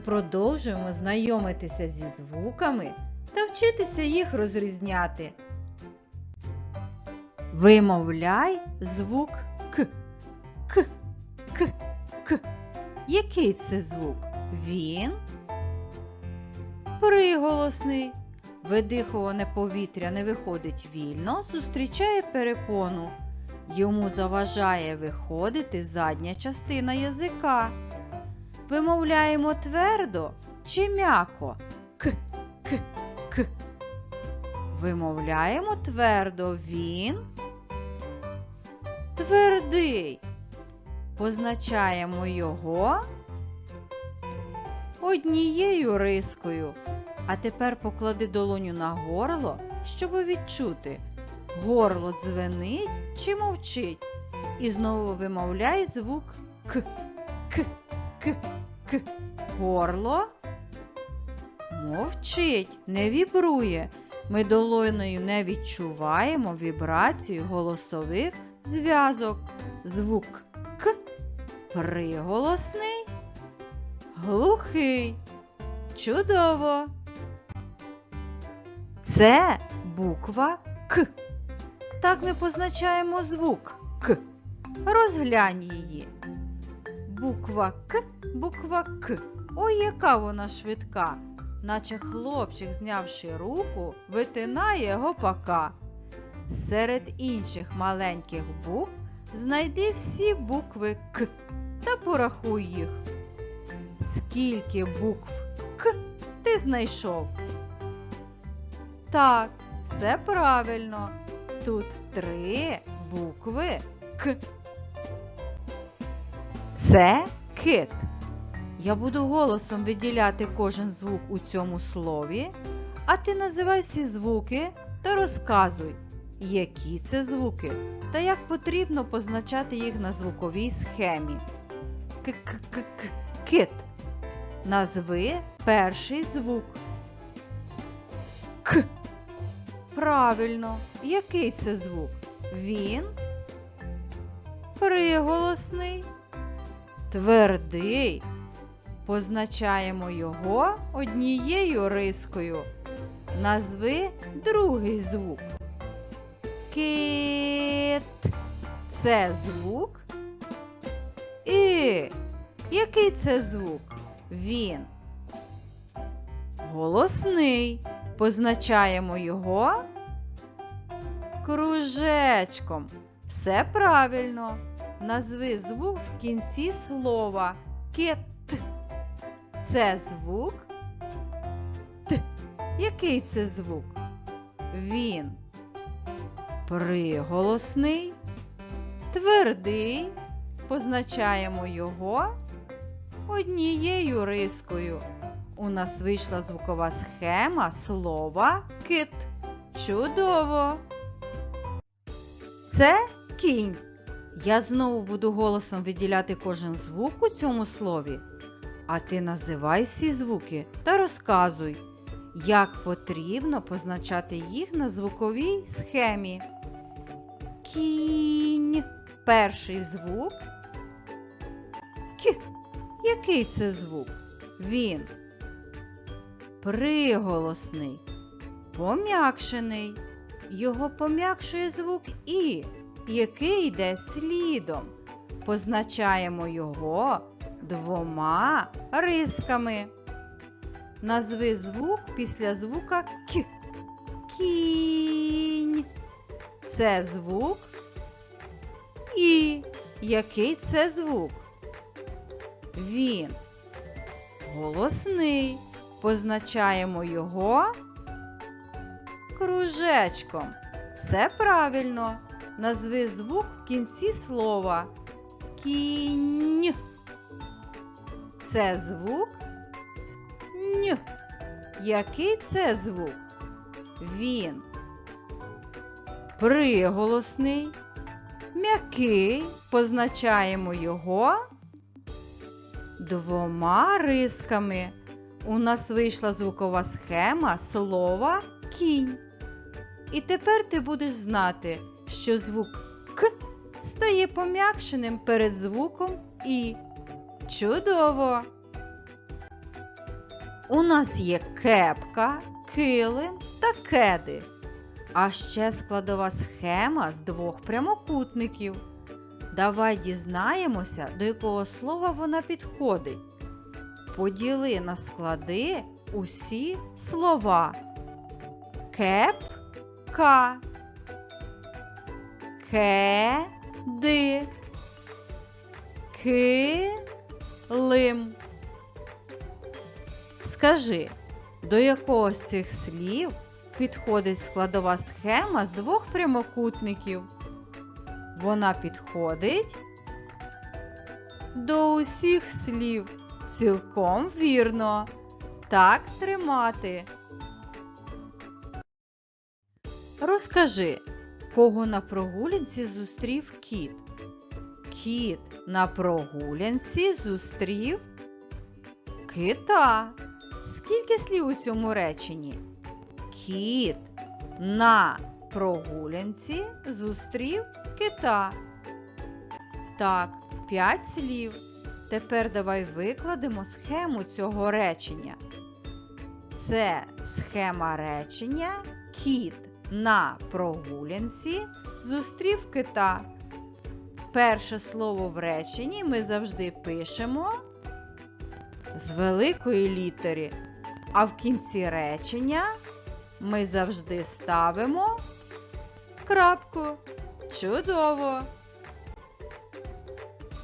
продовжуємо знайомитися зі звуками та вчитися їх розрізняти. Вимовляй звук К. К. К. К. Який це звук? Він приголосний. Видихуване повітря не виходить вільно, зустрічає перепону. Йому заважає виходити задня частина язика. Вимовляємо твердо чи м'яко? К, к, к. Вимовляємо твердо він. Твердий. Позначаємо його однією рискою. А тепер поклади долоню на горло, щоб відчути, горло дзвенить чи мовчить. І знову вимовляй звук К. К. К. К. Горло мовчить, не вібрує. Ми долонею не відчуваємо вібрацію голосових зв'язок. Звук К приголосний, глухий. Чудово! Це буква К. Так ми позначаємо звук К. Розглянь її. Буква К, буква К. Ой, яка вона швидка, наче хлопчик, знявши руку, витинає гопака. Серед інших маленьких букв знайди всі букви К та порахуй їх. Скільки букв К ти знайшов? Так, все правильно. Тут три букви К. Це кит. Я буду голосом виділяти кожен звук у цьому слові, а ти називай всі звуки та розказуй, які це звуки та як потрібно позначати їх на звуковій схемі. К-к-к-к. Кит. Назви перший звук. К. Правильно. Який це звук? Він приголосний, твердий. Позначаємо його однією рискою. Назви другий звук. Кит. Це звук. І. Який це звук? Він. Голосний. Позначаємо його кружечком. Все правильно. Назви звук в кінці слова. Кет. Це звук. Т. Який це звук? Він. Приголосний. Твердий. Позначаємо його однією рискою. У нас вийшла звукова схема слова кит. Чудово! Це кінь. Я знову буду голосом виділяти кожен звук у цьому слові. А ти називай всі звуки та розказуй, як потрібно позначати їх на звуковій схемі. Кінь. Перший звук. К. Який це звук? Він. Приголосний. Пом'якшений. Його пом'якшує звук І, який йде слідом. Позначаємо його двома рисками. Назви звук після звука К. Кінь. Це звук І. Який це звук? Він. Голосний. Позначаємо його кружечком. Все правильно. Назви звук в кінці слова. Кінь. Це звук Н. Який це звук? Він. Приголосний. М'який. Позначаємо його двома рисками. У нас вийшла звукова схема слова кінь. І тепер ти будеш знати, що звук К стає пом'якшеним перед звуком І. Чудово! У нас є кепка, килим та кеди. А ще складова схема з двох прямокутників. Давай дізнаємося, до якого слова вона підходить. Поділи на склади усі слова. Кепка. Кеди. Килим. Скажи, до якого з цих слів підходить складова схема з двох прямокутників? Вона підходить до усіх слів. Цілком вірно. Так тримати. Розкажи, кого на прогулянці зустрів кіт? Кіт на прогулянці зустрів кита. Скільки слів у цьому реченні? Кіт на прогулянці зустрів кита. Так, п'ять слів. Тепер давай викладемо схему цього речення. Це схема речення Кіт на прогулянці зустрів кита. Перше слово в реченні ми завжди пишемо з великої літери, а в кінці речення ми завжди ставимо крапку. Чудово!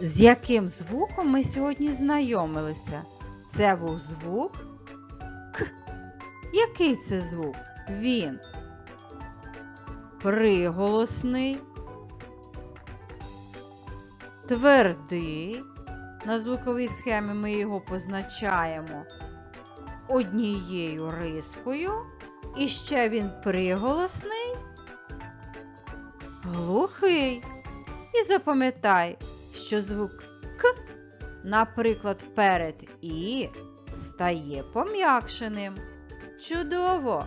З яким звуком ми сьогодні знайомилися? Це був звук К. Який це звук? Він приголосний, твердий. На звуковій схемі ми його позначаємо однією рискою. І ще він приголосний, глухий. І запам'ятай, що звук К, наприклад, перед І стає пом'якшеним. Чудово!